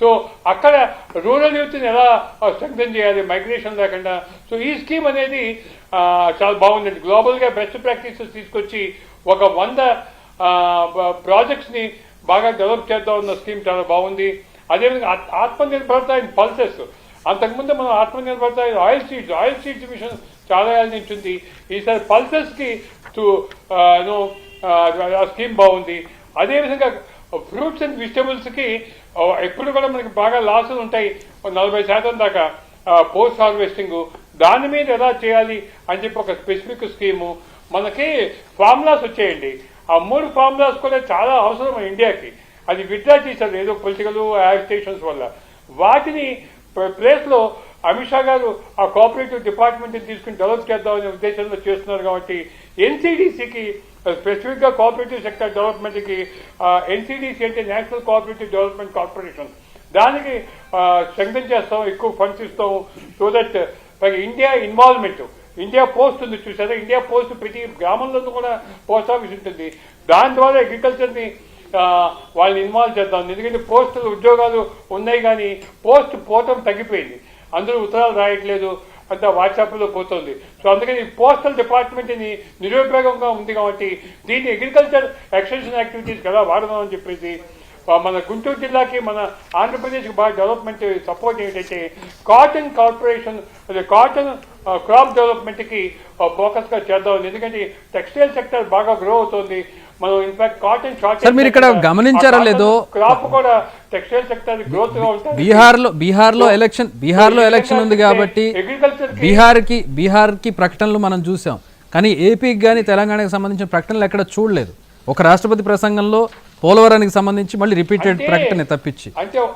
So అక్కడ rural యూత్ని ఎలా స్ట్రెంగ్తన్ చేయాలి మైగ్రేషన్ లేకుండా. సో ఈ స్కీమ్ అనేది చాలా బాగుందండి. గ్లోబల్గా బెస్ట్ ప్రాక్టీసెస్ తీసుకొచ్చి ఒక వంద ప్రాజెక్ట్స్ని బాగా డెవలప్ చేద్దాం ఉన్న స్కీమ్ చాలా బాగుంది. అదేవిధంగా ఆత్మనిర్భరత ఇన్ పల్సెస్ అంతకుముందు మనం ఆత్మనిర్భరత oil seeds oil seeds mission చాలా ఏళ్ళ నుంచి ఉంది ఈసారి పల్సెస్కి ఆ స్కీమ్ బాగుంది. అదేవిధంగా ఫ్రూట్స్ అండ్ వెజిటబుల్స్కి ఎప్పుడు కూడా మనకి బాగా లాసులు ఉంటాయి. నలభై శాతం దాకా పోస్ట్ హార్వెస్టింగ్ దాని మీద ఎలా చేయాలి అని చెప్పి ఒక స్పెసిఫిక్ స్కీము మనకి ఫార్ములాస్ వచ్చేయండి. ఆ మూడు ఫార్ములాస్ కూడా చాలా అవసరం ఇండియాకి. అది విత్డ్రా చేశారు ఏదో పొలిటికల్ యాజిటేషన్స్ వల్ల. వాటిని ప్లేస్లో అమిత్ షా గారు ఆ కోఆపరేటివ్ డిపార్ట్మెంట్ని తీసుకుని డెవలప్ చేద్దామనే ఉద్దేశంలో చేస్తున్నారు కాబట్టి ఎన్సీడీసీకి స్పెసిఫిక్గా కోఆపరేటివ్ సెక్టర్ డెవలప్మెంట్కి ఎన్సీడీసీ అంటే నేషనల్ కోఆపరేటివ్ డెవలప్మెంట్ కార్పొరేషన్ దానికి uh, స్ట్రెంగ్తన్ చేస్తాం ఎక్కువ ఫండ్స్ ఇస్తాం so that India involvement India post ఉంది చూసారా? ఇండియా పోస్ట్ ప్రతి గ్రామంలోనూ కూడా పోస్ట్ ఆఫీస్ ఉంటుంది. దాని ద్వారా అగ్రికల్చర్ని uh, వాళ్ళని ఇన్వాల్వ్ చేద్దాం. ఎందుకంటే పోస్టులు ఉద్యోగాలు ఉన్నాయి కానీ పోస్ట్ పోవటం తగ్గిపోయింది. అందరూ ఉత్తరాలు రాయట్లేదు. అంతా వాట్సాప్లో పోతుంది. సో అందుకని పోస్టల్ డిపార్ట్మెంట్ని నిరుపయోగంగా ఉంది కాబట్టి దీన్ని అగ్రికల్చర్ ఎక్స్టెన్షన్ యాక్టివిటీస్ కదా వాడదామని చెప్పేసి మన గుంటూరు జిల్లాకి మన ఆంధ్రప్రదేశ్కి బాగా డెవలప్మెంట్ సపోర్ట్ ఏంటంటే కాటన్ కార్పొరేషన్ అదే కాటన్ క్రాప్ డెవలప్మెంట్కి ఫోకస్గా చేద్దాం. ఎందుకంటే టెక్స్టైల్ సెక్టర్ బాగా గ్రో అవుతుంది. మనం ఇన్ఫాక్ట్ కాటన్ షార్ట్ మీరు ఇక్కడ గమనించారో లేదో? క్రాప్ కూడా టెక్స్టైల్ సెక్టర్ గ్రోత్గా ఉంటుంది. బీహార్లో బీహార్లో ఎలక్షన్ బీహార్లో ఎలక్షన్ ఉంది కాబట్టి అగ్రికల్చర్ బీహార్కి బీహార్కి ప్రకటనలు మనం చూసాం. కానీ ఏపీకి కానీ తెలంగాణకి సంబంధించిన ప్రకటనలు ఎక్కడ చూడలేదు. ఒక రాష్ట్రపతి ప్రసంగంలో పోలవరానికి సంబంధించి మళ్ళీ రిపీటెడ్ ప్రకటన తప్పించి. అంటే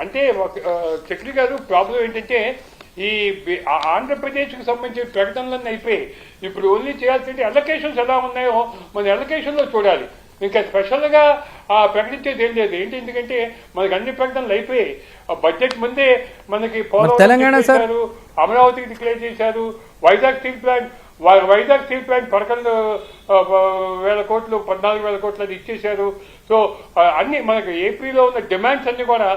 అంటే చక్రి గారు ప్రాబ్లం ఏంటంటే ఈ బి- ఆ- ఆంధ్రప్రదేశ్కి సంబంధించిన ప్రకటనలన్నీ అయిపోయాయి. ఇప్పుడు ఓన్లీ చేయాల్సింది అలొకేషన్స్ ఎలా ఉన్నాయో మన allocation లో చూడాలి. ఇంకా స్పెషల్గా ఆ ప్రకటించేది ఏం లేదు. ఏంటి ఎందుకంటే మనకి అన్ని ప్రకటనలు అయిపోయాయి. ఆ బడ్జెట్ ముందే మనకి పోలవరం తెలంగాణ అమరావతికి డిక్లేర్ చేశారు వైజాగ్ స్టీల్ ప్లాంట్ వారు వైజాగ్ స్టీల్ ప్లాంట్ పదకొండు వేల కోట్లు పద్నాలుగు వేల కోట్లు అది ఇచ్చేశారు. సో అన్ని మనకు ఏపీలో ఉన్న డిమాండ్స్ అన్ని కూడా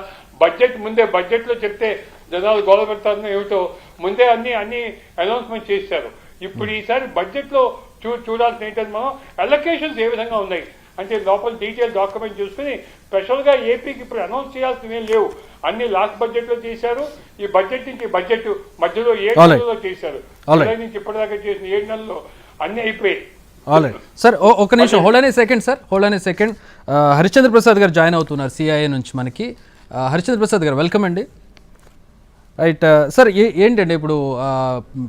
బడ్జెట్ ముందే బడ్జెట్లో చెప్తే జనాలు గొడవ పెడతారని ఏమిటో ముందే అన్ని అన్ని అనౌన్స్మెంట్ చేశారు. ఇప్పుడు ఈసారి బడ్జెట్లో చూ చూడాల్సిన ఏంటంటే మనం అలొకేషన్స్ ఏ విధంగా ఉన్నాయి? అంటే లోపల డీటెయిల్ డాక్యుమెంట్ చూసుకుని స్పెషల్గా ఏపీకి ఇప్పుడు అనౌన్స్ చేయాల్సినవి లేవు. అన్ని లాస్ట్ బడ్జెట్లో చేశారు. ఈ బడ్జెట్ నుంచి బడ్జెట్ మధ్యలో ఏడు. నెలల్లో చేశారు. నుంచి ఇప్పటిదాకా చేసిన ఏడు నెలల్లో అన్ని అయిపోయాయి. సార్ ఒక నిమిషం హోల్డ్ అనే సెకండ్ సార్ హోల్డ్ అనే సెకండ్ హరిశ్చంద్ర ప్రసాద్ గారు జాయిన్ అవుతున్నారు సిఐఏ నుంచి మనకి. ఆ, హరిశ్చంద్ర ప్రసాద్ గారు వెల్కమ్ అండి. రైట్ సార్ ఏ ఏంటండి ఇప్పుడు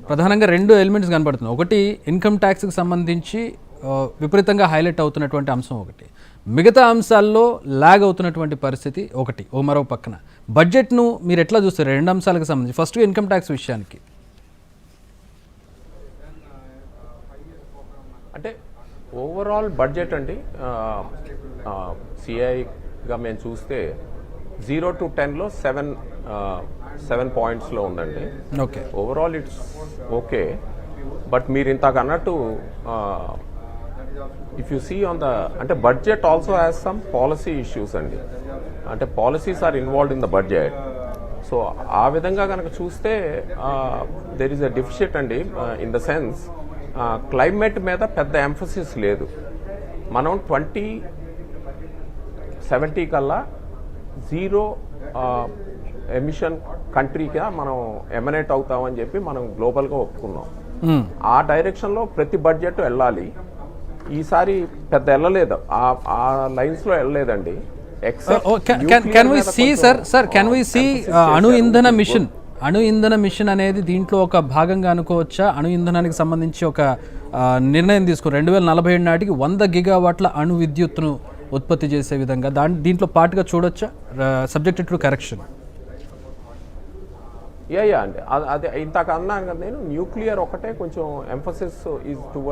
ప్రధానంగా రెండు ఎలిమెంట్స్ కనబడుతున్నాయి ఒకటి ఇన్కమ్ ట్యాక్స్కి సంబంధించి విపరీతంగా హైలైట్ అవుతున్నటువంటి అంశం ఒకటి. మిగతా అంశాల్లో లాగ్ అవుతున్నటువంటి పరిస్థితి ఒకటి ఓ మరో పక్కన. బడ్జెట్ను మీరు ఎట్లా చూస్తారు? రెండు అంశాలకు సంబంధించి. ఫస్ట్ ఇన్కమ్ ట్యాక్స్ విషయానికి. అంటే ఓవరాల్ బడ్జెట్ అండి సిఐగా మేము చూస్తే జీరో టు టెన్లో సెవెన్ సెవెన్ పాయింట్స్లో ఉందండి. Okay. Overall it's okay. But మీరు ఇంతాక అన్నట్టు if you see on the అంటే budget also has some policy issues అండి. అంటే policies are involved in the budget so ఆ విధంగా కనుక చూస్తే దెర్ ఈస్ అ డిఫిషిట్ అండి ఇన్ ద సెన్స్ క్లైమేట్ మీద పెద్ద ఎంఫసిస్ లేదు. మనం ట్వంటీ సెవెంటీ కల్లా జీరో ఎమిషన్ కంట్రీగా మనం ఎమినేట్ అవుతామని చెప్పి మనం గ్లోబల్గా ఒప్పుకున్నాం. ఆ డైరెక్షన్లో ప్రతి బడ్జెట్ వెళ్ళాలి. ఈసారి పెద్ద వెళ్ళలేదు ఆ ఆ లైన్స్లో వెళ్ళలేదండి can we see sir sir can we see అణు ఇంధన మిషన్ అణు ఇంధన మిషన్ అనేది దీంట్లో ఒక భాగంగా అనుకోవచ్చా? అణు ఇంధనానికి సంబంధించి ఒక నిర్ణయం తీసుకుని రెండు వేల నలభై ఏడు నాటికి వంద గిగావాట్ల అణు విద్యుత్తును ఉత్పత్తి చేసే విధంగా దాని దీంట్లో పాటుగా చూడొచ్చా? Subjected to correction yeah yeah అండి అది- అది ఇంతకు అన్నాను కదా నేను న్యూక్లియర్ ఒకటే కొంచెం ఎంఫసిస్ ఈజ్ టువర్డ్